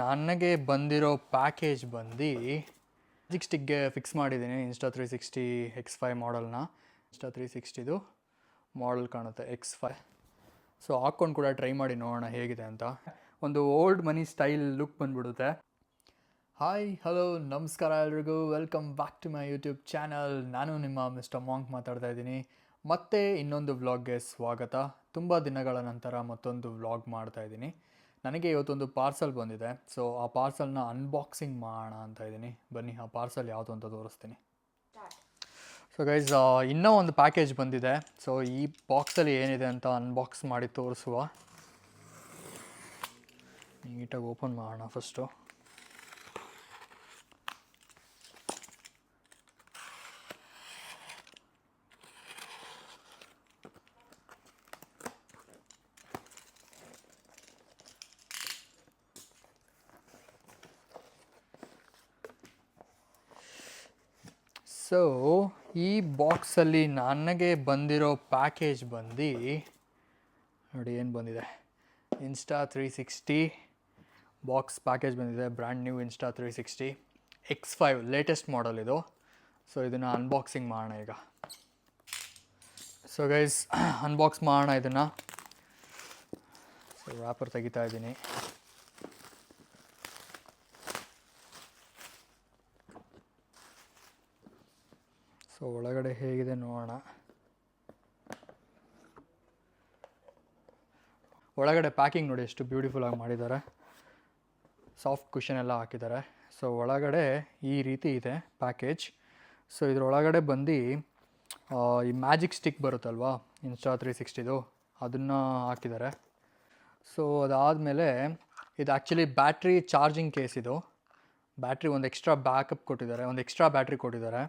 ನನಗೆ ಬಂದಿರೋ ಪ್ಯಾಕೇಜ್ ಬಂದು ಮ್ಯಾಜಿಕ್ ಸ್ಟಿಕ್ಗೆ ಫಿಕ್ಸ್ ಮಾಡಿದ್ದೀನಿ Insta three sixty X five ಮಾಡಲ್ನ Insta three ಸಿಕ್ಸ್ಟಿದು ಮಾಡಲ್ ಕಾಣುತ್ತೆ ಎಕ್ಸ್ ಫೈ ಸೊ ಹಾಕ್ಕೊಂಡು ಕೂಡ ಟ್ರೈ ಮಾಡಿ ನೋಡೋಣ ಹೇಗಿದೆ ಅಂತ. ಒಂದು ಓಲ್ಡ್ ಮನಿ ಸ್ಟೈಲ್ ಲುಕ್ ಬಂದ್ಬಿಡುತ್ತೆ. ಹಾಯ್ ಹಲೋ ನಮಸ್ಕಾರ ಎಲ್ರಿಗೂ. Welcome back to my YouTube channel ನಾನು ನಿಮ್ಮ ಮಿಸ್ಟರ್ ಮಾಂಕ್ ಮಾತಾಡ್ತಾ ಇದ್ದೀನಿ. ಮತ್ತೆ ಇನ್ನೊಂದು ವ್ಲಾಗ್ಗೆ ಸ್ವಾಗತ. ತುಂಬ ದಿನಗಳ ನಂತರ ಮತ್ತೊಂದು ವ್ಲಾಗ್ ಮಾಡ್ತಾ ಇದ್ದೀನಿ. ನನಗೆ ಇವತ್ತೊಂದು ಪಾರ್ಸಲ್ ಬಂದಿದೆ. ಸೊ ಆ ಪಾರ್ಸಲ್ನ ಅನ್ಬಾಕ್ಸಿಂಗ್ ಮಾಡೋಣ ಅಂತ ಇದ್ದೀನಿ. ಬನ್ನಿ, ಆ ಪಾರ್ಸಲ್ ಯಾವುದು ಅಂತ ತೋರಿಸ್ತೀನಿ. ಸೊ ಗೈಸ್ ಇನ್ನೂ ಒಂದು ಪ್ಯಾಕೇಜ್ ಬಂದಿದೆ. ಸೊ ಈ ಬಾಕ್ಸಲ್ಲಿ ಏನಿದೆ ಅಂತ ಅನ್ಬಾಕ್ಸ್ ಮಾಡಿ ತೋರಿಸುವ. ನೀಟಾಗಿ ಓಪನ್ ಮಾಡೋಣ ಫಸ್ಟು ಸೊ ಈ ಬಾಕ್ಸಲ್ಲಿ ನನಗೆ ಬಂದಿರೋ ಪ್ಯಾಕೇಜ್ ಬಂದು, ನೋಡಿ ಏನು ಬಂದಿದೆ. Insta three sixty box package ಬಂದಿದೆ brand new Insta three sixty X five latest model ಇದು. ಸೊ ಇದನ್ನು ಅನ್ಬಾಕ್ಸಿಂಗ್ ಮಾಡೋಣ ಈಗ. ಸೊ ಗೈಸ್ ಅನ್ಬಾಕ್ಸ್ ಮಾಡೋಣ ಇದನ್ನು. ಸೊ ವ್ಯಾಪರ್ ತೆಗಿತಾ ಇದ್ದೀನಿ. ಸೊ ಒಳಗಡೆ ಹೇಗಿದೆ ನೋಡೋಣ. ಒಳಗಡೆ ಪ್ಯಾಕಿಂಗ್ ನೋಡಿ ಎಷ್ಟು ಬ್ಯೂಟಿಫುಲ್ ಆಗಿ ಮಾಡಿದ್ದಾರೆ. ಸಾಫ್ಟ್ ಕುಷನ್ ಎಲ್ಲ ಹಾಕಿದ್ದಾರೆ. ಸೊ ಒಳಗಡೆ ಈ ರೀತಿ ಇದೆ ಪ್ಯಾಕೇಜ್ ಸೊ ಇದ್ರೊಳಗಡೆ ಬಂದು ಈ ಮ್ಯಾಜಿಕ್ ಸ್ಟಿಕ್ ಬರುತ್ತಲ್ವಾ ಇನ್ಸ್ಟಾ ತ್ರೀ ಸಿಕ್ಸ್ಟಿದು ಅದನ್ನು ಹಾಕಿದ್ದಾರೆ. ಸೊ ಅದಾದಮೇಲೆ ಇದು ಆ್ಯಕ್ಚುಲಿ ಬ್ಯಾಟ್ರಿ ಚಾರ್ಜಿಂಗ್ ಕೇಸ್ ಇದು. ಬ್ಯಾಟ್ರಿ ಒಂದು ಎಕ್ಸ್ಟ್ರಾ ಬ್ಯಾಕಪ್ ಕೊಟ್ಟಿದ್ದಾರೆ, ಒಂದು ಎಕ್ಸ್ಟ್ರಾ ಬ್ಯಾಟ್ರಿ ಕೊಟ್ಟಿದ್ದಾರೆ.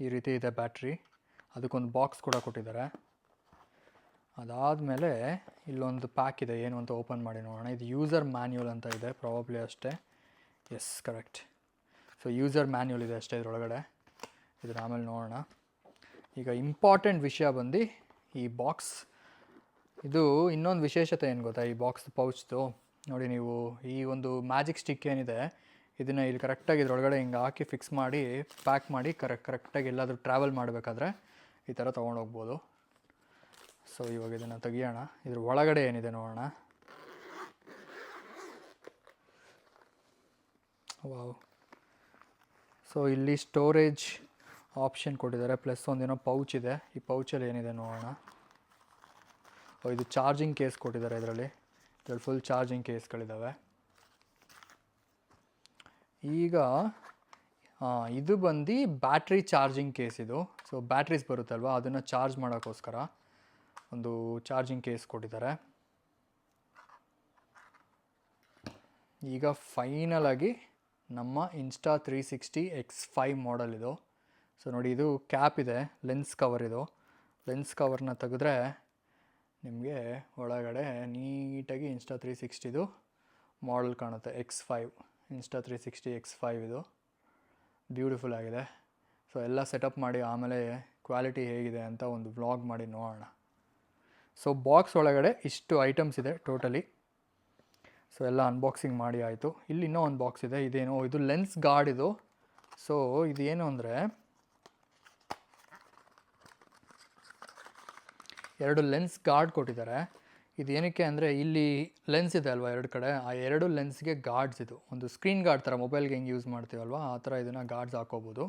ಈ ರೀತಿ ಇದೆ ಬ್ಯಾಟ್ರಿ. ಅದಕ್ಕೊಂದು ಬಾಕ್ಸ್ ಕೂಡ ಕೊಟ್ಟಿದ್ದಾರೆ. ಅದಾದಮೇಲೆ ಇಲ್ಲೊಂದು ಪ್ಯಾಕ್ ಇದೆ. ಏನು ಅಂತ ಓಪನ್ ಮಾಡಿ ನೋಡೋಣ. ಇದು ಯೂಸರ್ ಮ್ಯಾನ್ಯೂಲ್ ಅಂತ ಇದೆ ಪ್ರಾಬಬ್ಲಿ ಅಷ್ಟೇ. Yes correct so user manual ಇದೆ ಅಷ್ಟೇ ಇದರೊಳಗಡೆ. ಇದನ್ನ ಆಮೇಲೆ ನೋಡೋಣ. ಈಗ ಇಂಪಾರ್ಟೆಂಟ್ ವಿಷಯ ಬಂದು ಈ ಬಾಕ್ಸ್. ಇದು ಇನ್ನೊಂದು ವಿಶೇಷತೆ ಏನು ಗೊತ್ತಾ? ಈ ಬಾಕ್ಸ್ ಪೌಚ್ದು. ನೋಡಿ ನೀವು ಈ ಒಂದು ಮ್ಯಾಜಿಕ್ ಸ್ಟಿಕ್ ಏನಿದೆ ಇದನ್ನು ಇಲ್ಲಿ ಕರೆಕ್ಟಾಗಿ ಇದ್ರೊಳಗಡೆ ಹಿಂಗೆ ಹಾಕಿ ಫಿಕ್ಸ್ ಮಾಡಿ ಪ್ಯಾಕ್ ಮಾಡಿ ಕರೆಕ್ಟ್ ಕರೆಕ್ಟಾಗಿ ಎಲ್ಲಾದರೂ ಟ್ರಾವೆಲ್ ಮಾಡಬೇಕಾದ್ರೆ ಈ ಥರ ತೊಗೊಂಡೋಗ್ಬೋದು ಸೊ ಇವಾಗ ಇದನ್ನು ತೆಗಿಯೋಣ. ಇದ್ರ ಒಳಗಡೆ ಏನಿದೆ ನೋಡೋಣ. ವಾವ್ ಸೊ ಇಲ್ಲಿ ಸ್ಟೋರೇಜ್ ಆಪ್ಷನ್ ಕೊಟ್ಟಿದ್ದಾರೆ. ಪ್ಲಸ್ ಒಂದೇನೋ ಪೌಚ್ ಇದೆ. ಈ ಪೌಚಲ್ಲಿ ಏನಿದೆ ನೋಡೋಣ. ಇದು ಚಾರ್ಜಿಂಗ್ ಕೇಸ್ ಕೊಟ್ಟಿದ್ದಾರೆ ಇದರಲ್ಲಿ. ಇದರಲ್ಲಿ ಫುಲ್ ಚಾರ್ಜಿಂಗ್ ಕೇಸ್ಗಳಿದ್ದಾವೆ ಈಗ ಇದು ಬಂದು ಬ್ಯಾಟ್ರಿ ಚಾರ್ಜಿಂಗ್ ಕೇಸ್ ಇದು. ಸೊ ಬ್ಯಾಟ್ರೀಸ್ ಬರುತ್ತಲ್ವ, ಅದನ್ನು ಚಾರ್ಜ್ ಮಾಡೋಕ್ಕೋಸ್ಕರ ಒಂದು ಚಾರ್ಜಿಂಗ್ ಕೇಸ್ ಕೊಟ್ಟಿದ್ದಾರೆ. ಈಗ ಫೈನಲ್ ಆಗಿ ನಮ್ಮ Insta three sixty X five model ಇದು. ಸೊ ನೋಡಿ ಇದು ಕ್ಯಾಪ್ ಇದೆ, ಲೆನ್ಸ್ ಕವರ್ ಇದು. ಲೆನ್ಸ್ ಕವರ್ನ ತೆಗೆದ್ರೆ ನಿಮಗೆ ಒಳಗಡೆ ನೀಟಾಗಿ ಇನ್ಸ್ಟಾ ತ್ರೀ ಸಿಕ್ಸ್ಟಿದು ಮಾಡೆಲ್ ಕಾಣುತ್ತೆ X five Insta three sixty X five ಇದು. ಬ್ಯೂಟಿಫುಲ್ ಆಗಿದೆ. ಸೊ ಎಲ್ಲ ಸೆಟಪ್ ಮಾಡಿ ಆಮೇಲೆ ಕ್ವಾಲಿಟಿ ಹೇಗಿದೆ ಅಂತ ಒಂದು ವ್ಲಾಗ್ ಮಾಡಿ ನೋಡೋಣ. ಸೊ ಬಾಕ್ಸ್ ಒಳಗಡೆ ಇಷ್ಟು ಐಟಮ್ಸ್ ಇದೆ ಟೋಟಲಿ ಸೊ ಎಲ್ಲ ಅನ್ಬಾಕ್ಸಿಂಗ್ ಮಾಡಿ ಆಯಿತು. ಇಲ್ಲಿ ಇನ್ನೂ ಒಂದು ಬಾಕ್ಸ್ ಇದೆ. ಇದೇನು, ಇದು ಲೆನ್ಸ್ ಗಾರ್ಡ್ ಇದು. ಸೊ ಇದೇನು ಅಂದರೆ ಎರಡು ಲೆನ್ಸ್ ಗಾರ್ಡ್ ಕೊಟ್ಟಿದ್ದಾರೆ. ಇದು ಏನಕ್ಕೆ ಅಂದರೆ ಇಲ್ಲಿ ಲೆನ್ಸ್ ಇದೆ ಅಲ್ವಾ ಎರಡು ಕಡೆ? ಆ ಎರಡು ಲೆನ್ಸ್ಗೆ ಗಾರ್ಡ್ಸ್ ಇದು. ಒಂದು ಸ್ಕ್ರೀನ್ ಗಾರ್ಡ್ ಥರ ಮೊಬೈಲ್ಗೆ ಹೆಂಗೆ ಯೂಸ್ ಮಾಡ್ತೀವಲ್ವ? ಆ ಥರ ಇದನ್ನು ಗಾರ್ಡ್ಸ್ ಹಾಕೋಬೋದು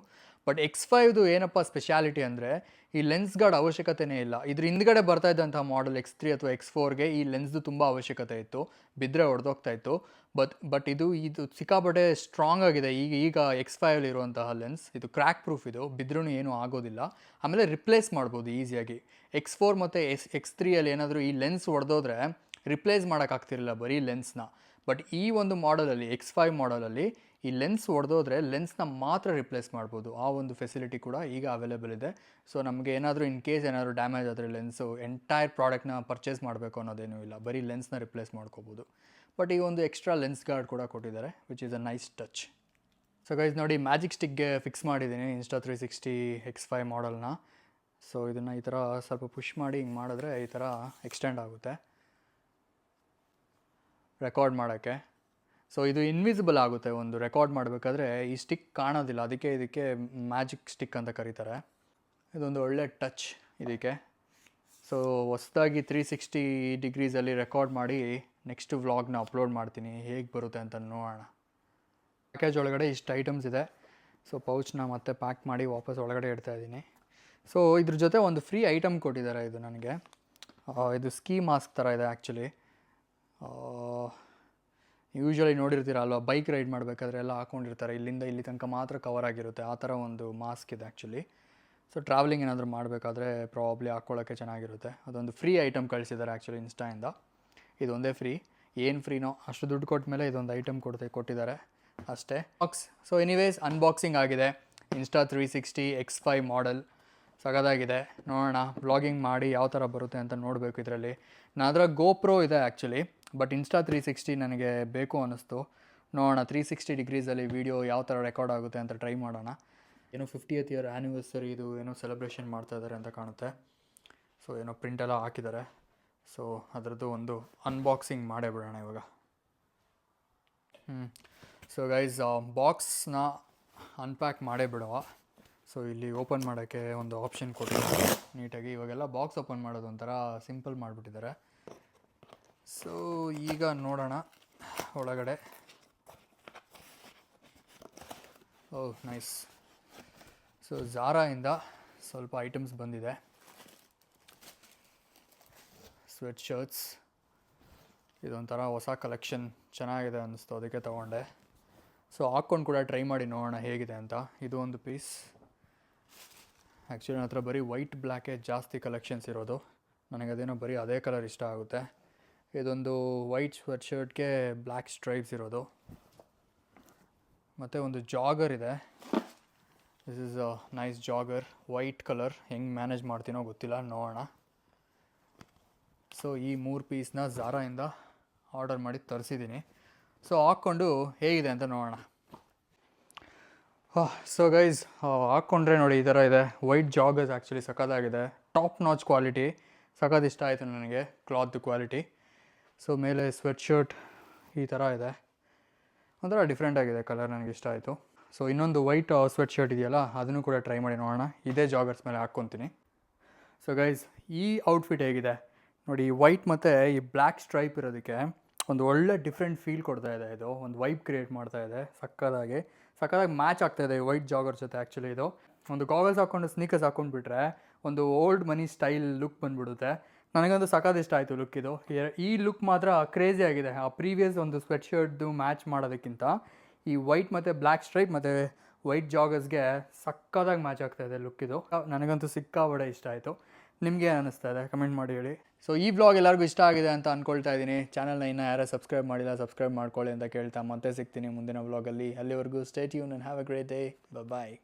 ಬಟ್ ಎಕ್ಸ್ ಫೈವ್ದು ಏನಪ್ಪ ಸ್ಪೆಷಾಲಿಟಿ ಅಂದರೆ, ಈ ಲೆನ್ಸ್ ಗಾರ್ಡ್ ಅವಶ್ಯಕತೆನೇ ಇಲ್ಲ. ಇದ್ರ ಹಿಂದ್ಗಡೆ ಬರ್ತಾ ಇದ್ದಂಥ ಮಾಡೆಲ್ ಎಕ್ಸ್ ತ್ರೀ ಅಥವಾ ಎಕ್ಸ್ ಫೋರ್ಗೆ ಈ ಲೆನ್ಸ್ದು ತುಂಬ ಅವಶ್ಯಕತೆ ಇತ್ತು. ಬಿದ್ದರೆ ಹೊಡೆದೋಗ್ತಾ ಇತ್ತು. ಬಟ್ ಬಟ್ ಇದು ಇದು ಸಿಕ್ಕಾಪಟ್ಟೆ ಸ್ಟ್ರಾಂಗ್ ಆಗಿದೆ. ಈಗ ಈಗ ಎಕ್ಸ್ ಫೈವಲ್ಲಿ ಇರುವಂತಹ ಲೆನ್ಸ್ ಇದು ಕ್ರ್ಯಾಕ್ ಪ್ರೂಫ್ ಇದು ಬಿದ್ರೂ ಏನೂ ಆಗೋದಿಲ್ಲ. ಆಮೇಲೆ ರಿಪ್ಲೇಸ್ ಮಾಡ್ಬೋದು ಈಸಿಯಾಗಿ ಎಕ್ಸ್ ಫೋರ್ ಮತ್ತು ಎಸ್ ಎಕ್ಸ್ ತ್ರೀಯಲ್ಲಿ ಏನಾದರೂ ಈ ಲೆನ್ಸ್ ಹೊಡೆದೋದ್ರೆ ರಿಪ್ಲೇಸ್ ಮಾಡೋಕ್ಕಾಗ್ತಿರಲಿಲ್ಲ ಬರೀ ಲೆನ್ಸ್ನ ಬಟ್ ಈ ಒಂದು ಮಾಡಲಲ್ಲಿ ಎಕ್ಸ್ ಫೈವ್ ಮಾಡಲಲ್ಲಿ ಈ ಲೆನ್ಸ್ ಹೊಡೆದೋದ್ರೆ ಲೆನ್ಸ್ನ ಮಾತ್ರ ರಿಪ್ಲೇಸ್ ಮಾಡ್ಬೋದು. ಆ ಒಂದು ಫೆಸಿಲಿಟಿ ಕೂಡ ಈಗ ಅವೈಲೇಬಲ್ ಇದೆ. ಸೊ ನಮಗೆ ಏನಾದರೂ ಇನ್ ಕೇಸ್ ಏನಾದರೂ ಡ್ಯಾಮೇಜ್ ಆದರೆ ಲೆನ್ಸು ಎಂಟೈರ್ ಪ್ರಾಡಕ್ಟ್ನ ಪರ್ಚೇಸ್ ಮಾಡಬೇಕು ಅನ್ನೋದೇನೂ ಇಲ್ಲ. ಬರೀ ಲೆನ್ಸ್ನ ರಿಪ್ಲೇಸ್ ಮಾಡ್ಕೋಬೋದು. ಬಟ್ ಈಗ ಒಂದು ಎಕ್ಸ್ಟ್ರಾ ಲೆನ್ಸ್ ಗಾರ್ಡ್ ಕೂಡ ಕೊಟ್ಟಿದ್ದಾರೆ which is a nice touch so guys ನೋಡಿ ಮ್ಯಾಜಿಕ್ ಸ್ಟಿಕ್ಗೆ ಫಿಕ್ಸ್ ಮಾಡಿದ್ದೀನಿ Insta three sixty X five ಮಾಡಲ್ನ so ಇದನ್ನು ಈ ಥರ ಸ್ವಲ್ಪ ಪುಷ್ ಮಾಡಿ ಹಿಂಗೆ ಮಾಡಿದ್ರೆ ಈ ಥರ ಎಕ್ಸ್ಟೆಂಡ್ ಆಗುತ್ತೆ. ರೆಕಾರ್ಡ್ ಮಾಡೋಕ್ಕೆ. ಸೊ ಇದು ಇನ್ವಿಸಿಬಲ್ ಆಗುತ್ತೆ ಒಂದು ರೆಕಾರ್ಡ್ ಮಾಡಬೇಕಾದ್ರೆ ಈ ಸ್ಟಿಕ್ ಕಾಣೋದಿಲ್ಲ. ಅದಕ್ಕೆ ಇದಕ್ಕೆ ಮ್ಯಾಜಿಕ್ ಸ್ಟಿಕ್ ಅಂತ ಕರೀತಾರೆ. ಇದೊಂದು ಒಳ್ಳೆ ಟಚ್ ಇದಕ್ಕೆ. ಸೊ ಹೊಸದಾಗಿ ತ್ರೀ ಸಿಕ್ಸ್ಟಿ ಡಿಗ್ರೀಸಲ್ಲಿ ರೆಕಾರ್ಡ್ ಮಾಡಿ ನೆಕ್ಸ್ಟ್ ವ್ಲಾಗ್ನ ಅಪ್ಲೋಡ್ ಮಾಡ್ತೀನಿ. ಹೇಗೆ ಬರುತ್ತೆ ಅಂತ ನೋಡೋಣ. ಪ್ಯಾಕೇಜ್ ಒಳಗಡೆ ಇಷ್ಟು ಐಟಮ್ಸ್ ಇದೆ. ಸೊ ಪೌಚ್ನ ಮತ್ತೆ ಪ್ಯಾಕ್ ಮಾಡಿ ವಾಪಸ್ ಒಳಗಡೆ ಇಡ್ತಾ ಇದ್ದೀನಿ. ಸೊ ಇದ್ರ ಜೊತೆ ಒಂದು ಫ್ರೀ ಐಟಮ್ ಕೊಟ್ಟಿದ್ದಾರೆ ಇದು ನನಗೆ. ಆ, ಇದು ಸ್ಕೀ ಮಾಸ್ಕ್ ಥರ ಇದೆ ಆ್ಯಕ್ಚುಲಿ ಯೂಶ್ವಲಿ ನೋಡಿರ್ತೀರ ಅಲ್ವಾ? ಬೈಕ್ ರೈಡ್ ಮಾಡಬೇಕಾದ್ರೆ ಎಲ್ಲ ಹಾಕೊಂಡಿರ್ತಾರೆ. ಇಲ್ಲಿಂದ ಇಲ್ಲಿ ತನಕ ಮಾತ್ರ ಕವರ್ ಆಗಿರುತ್ತೆ. ಆ ಥರ ಒಂದು ಮಾಸ್ಕ್ ಇದೆ ಆ್ಯಕ್ಚುಲಿ ಸೊ ಟ್ರಾವೆಲಿಂಗ್ ಏನಾದರೂ ಮಾಡಬೇಕಾದ್ರೆ ಪ್ರಾಬ್ಲಿ ಹಾಕ್ಕೊಳ್ಳೋಕ್ಕೆ ಚೆನ್ನಾಗಿರುತ್ತೆ. ಅದೊಂದು ಫ್ರೀ ಐಟಮ್ ಕಳಿಸಿದ್ದಾರೆ ಆ್ಯಕ್ಚುಲಿ ಇನ್ಸ್ಟಾಯಿಂದ ಇದೊಂದೇ ಫ್ರೀ ಏನು ಫ್ರೀನೋ ಅಷ್ಟು ದುಡ್ಡು ಕೊಟ್ಟ ಮೇಲೆ ಇದೊಂದು ಐಟಮ್ ಕೊಡ್ತೆ ಕೊಟ್ಟಿದ್ದಾರೆ ಅಷ್ಟೇ. ಬಾಕ್ಸ್ ಸೊ ಎನಿವೇಸ್ ಅನ್ಬಾಕ್ಸಿಂಗ್ ಆಗಿದೆ. Insta three sixty X five model ಸಗದಾಗಿದೆ. ನೋಡೋಣ ಬ್ಲಾಗಿಂಗ್ ಮಾಡಿ ಯಾವ ಥರ ಬರುತ್ತೆ ಅಂತ ನೋಡಬೇಕು ಇದರಲ್ಲಿ. ನಾದ್ರ ಗೋಪ್ರೋ ಇದೆ actually but Insta three sixty ನನಗೆ ಬೇಕು ಅನ್ನಿಸ್ತು. ನೋಡೋಣ, ತ್ರೀ ಸಿಕ್ಸ್ಟಿ ಡಿಗ್ರೀಸಲ್ಲಿ ವೀಡಿಯೋ ಯಾವ ಥರ ರೆಕಾರ್ಡ್ ಆಗುತ್ತೆ ಅಂತ ಟ್ರೈ ಮಾಡೋಣ. ಏನೋ ಫಿಫ್ಟಿಯತ್ ಇಯರ್ ಆ್ಯನಿವರ್ಸರಿ ಇದು ಏನೋ ಸೆಲೆಬ್ರೇಷನ್ ಮಾಡ್ತಾ ಇದ್ದಾರೆ ಅಂತ ಕಾಣುತ್ತೆ. ಸೊ, ಏನೋ ಪ್ರಿಂಟೆಲ್ಲ ಹಾಕಿದ್ದಾರೆ. ಸೊ, ಅದರದ್ದು ಒಂದು ಅನ್ಬಾಕ್ಸಿಂಗ್ ಮಾಡೇ ಬಿಡೋಣ ಇವಾಗ. ಹ್ಞೂ ಸೊ ಗೈಸ್ ಬಾಕ್ಸ್ನ ಅನ್ಪ್ಯಾಕ್ ಮಾಡೇ ಬಿಡುವ ಸೊ ಇಲ್ಲಿ ಓಪನ್ ಮಾಡೋಕ್ಕೆ ಒಂದು ಆಪ್ಷನ್ ಕೊಟ್ಟಿದ್ದಾರೆ ನೀಟಾಗಿ ಇವಾಗೆಲ್ಲ ಬಾಕ್ಸ್ ಓಪನ್ ಮಾಡೋದು ಒಂಥರ ಸಿಂಪಲ್ ಮಾಡಿಬಿಟ್ಟಿದ್ದಾರೆ. ಸೊ ಈಗ ನೋಡೋಣ ಒಳಗಡೆ. ಓ ನೈಸ್ ಸೊ ಝಾರಾಯಿಂದ ಸ್ವಲ್ಪ ಐಟಮ್ಸ್ ಬಂದಿದೆ. ಸ್ವೆಟ್ ಶರ್ಟ್ಸ್ ಇದೊಂಥರ ಹೊಸ ಕಲೆಕ್ಷನ್ ಚೆನ್ನಾಗಿದೆ ಅನ್ನಿಸ್ತು ಅದಕ್ಕೆ ತೊಗೊಂಡೆ. ಸೊ ಹಾಕ್ಕೊಂಡು ಕೂಡ ಟ್ರೈ ಮಾಡಿ ನೋಡೋಣ ಹೇಗಿದೆ ಅಂತ. ಇದು ಒಂದು ಪೀಸ್ ಆ್ಯಕ್ಚುಲಿ ನನ್ನ ಹತ್ರ ಬರೀ ವೈಟ್ ಬ್ಲ್ಯಾಕೇ ಜಾಸ್ತಿ ಕಲೆಕ್ಷನ್ಸ್ ಇರೋದು. ನನಗೆ ಅದೇನೋ ಬರೀ ಅದೇ ಕಲರ್ ಇಷ್ಟ ಆಗುತ್ತೆ. ಇದೊಂದು ವೈಟ್ ಸ್ವೆಟ್ ಶರ್ಟ್ಗೆ ಬ್ಲ್ಯಾಕ್ ಸ್ಟ್ರೈಪ್ಸ್ ಇರೋದು. ಮತ್ತು ಒಂದು ಜಾಗರ್ ಇದೆ. This is a nice jogger white colour ಹೆಂಗೆ ಮ್ಯಾನೇಜ್ ಮಾಡ್ತೀನೋ ಗೊತ್ತಿಲ್ಲ, ನೋಡೋಣ. ಸೊ ಈ ಮೂರು ಪೀಸ್ನ ಝಾರಾಯಿಂದ ಆರ್ಡರ್ ಮಾಡಿ ತರಿಸಿದ್ದೀನಿ ಸೊ ಹಾಕ್ಕೊಂಡು ಹೇಗಿದೆ ಅಂತ ನೋಡೋಣ. ಸೊ ಗೈಸ್ ಹಾಕ್ಕೊಂಡ್ರೆ ನೋಡಿ ಈ ಥರ ಇದೆ. ವೈಟ್ ಜಾಗರ್ಸ್ ಆ್ಯಕ್ಚುಲಿ ಸಖತ್ತಾಗಿದೆ. ಟಾಪ್ ನಾಚ್ ಕ್ವಾಲಿಟಿ ಸಖತ್ ಇಷ್ಟ ಆಯಿತು ನನಗೆ ಕ್ಲಾತ್ ಕ್ವಾಲಿಟಿ ಸೊ ಮೇಲೆ ಸ್ವೆಟ್ ಶರ್ಟ್ ಈ ಥರ ಇದೆ. ಒಂಥರ ಡಿಫ್ರೆಂಟ್ ಆಗಿದೆ ಕಲರ್ ನನಗೆ ಇಷ್ಟ ಆಯಿತು. ಸೊ ಇನ್ನೊಂದು ವೈಟ್ ಸ್ವೆಟ್ ಶರ್ಟ್ ಇದೆಯಲ್ಲ, ಅದನ್ನು ಕೂಡ ಟ್ರೈ ಮಾಡಿ ನೋಡೋಣ. ಇದೇ ಜಾಗರ್ಸ್ ಮೇಲೆ ಹಾಕ್ಕೊತೀನಿ. ಸೊ ಗೈಸ್ ಈ ಔಟ್ಫಿಟ್ ಹೇಗಿದೆ? ನೋಡಿ ಈ ವೈಟ್ ಮತ್ತು ಈ ಬ್ಲ್ಯಾಕ್ ಸ್ಟ್ರೈಪ್ ಇರೋದಕ್ಕೆ ಒಂದು ಒಳ್ಳೆ ಡಿಫ್ರೆಂಟ್ ಫೀಲ್ ಕೊಡ್ತಾ ಇದೆ ಇದು. ಒಂದು ವೈಬ್ ಕ್ರಿಯೇಟ್ ಮಾಡ್ತಾ ಇದೆ, ಸಕ್ಕದಾಗಿ. ಸಕ್ಕದಾಗಿ ಮ್ಯಾಚ್ ಆಗ್ತಾ ಇದೆ ವೈಟ್ ಜಾಗರ್ ಜೊತೆ ಆ್ಯಕ್ಚುಲಿ ಇದು. ಒಂದು ಗಾಗಲ್ಸ್ ಹಾಕ್ಕೊಂಡು ಸ್ನೀಕರ್ಸ್ ಹಾಕ್ಕೊಂಡ್ಬಿಟ್ರೆ ಒಂದು ಓಲ್ಡ್ ಮನಿ ಸ್ಟೈಲ್ ಲುಕ್ ಬಂದ್ಬಿಡುತ್ತೆ. ನನಗಂತೂ ಸಖತ್ ಇಷ್ಟ ಆಯಿತು ಲುಕ್ ಇದು. ಈ ಲುಕ್ ಮಾತ್ರ ಕ್ರೇಜಿ ಆಗಿದೆ. ಆ ಪ್ರೀವಿಯಸ್ ಒಂದು ಸ್ವೆಟ್ ಶರ್ಟ್ದು ಮ್ಯಾಚ್ ಮಾಡೋದಕ್ಕಿಂತ ಈ ವೈಟ್ ಮತ್ತು ಬ್ಲ್ಯಾಕ್ ಸ್ಟ್ರೈಪ್ ಮತ್ತು ವೈಟ್ ಜಾಗರ್ಸ್ಗೆ ಸಕ್ಕದಾಗಿ ಮ್ಯಾಚ್ ಆಗ್ತಾ ಇದೆ ಲುಕ್ ಇದು. ನನಗಂತೂ ಸಿಕ್ಕಾಬಡೆ ಇಷ್ಟ ಆಯಿತು. ನಿಮಗೆ ಅನಿಸ್ತಾ ಇದೆ? ಕಮೆಂಟ್ ಮಾಡಿ ಹೇಳಿ. ಸೊ ಈ ಬ್ಲಾಗ್ ಎಲ್ಲರಿಗೂ ಇಷ್ಟ ಆಗಿದೆ ಅಂತ ಅಂದ್ಕೊಳ್ತಾ ಇದ್ದೀನಿ. ಚಾನಲ್ನ ಇನ್ನೂ ಯಾರು ಸಬ್ಸ್ಕ್ರೈಬ್ ಮಾಡಿಲ್ಲ ಸಬ್ಸ್ಕ್ರೈಬ್ ಮಾಡ್ಕೊಳ್ಳಿ ಅಂತ ಕೇಳ್ತಾ ಮತ್ತೆ ಸಿಗ್ತೀನಿ ಮುಂದಿನ ಬ್ಲಾಗಲ್ಲಿ ಅಲ್ಲಿವರೆಗೂ stay ಯೂನ್ and have a great day bye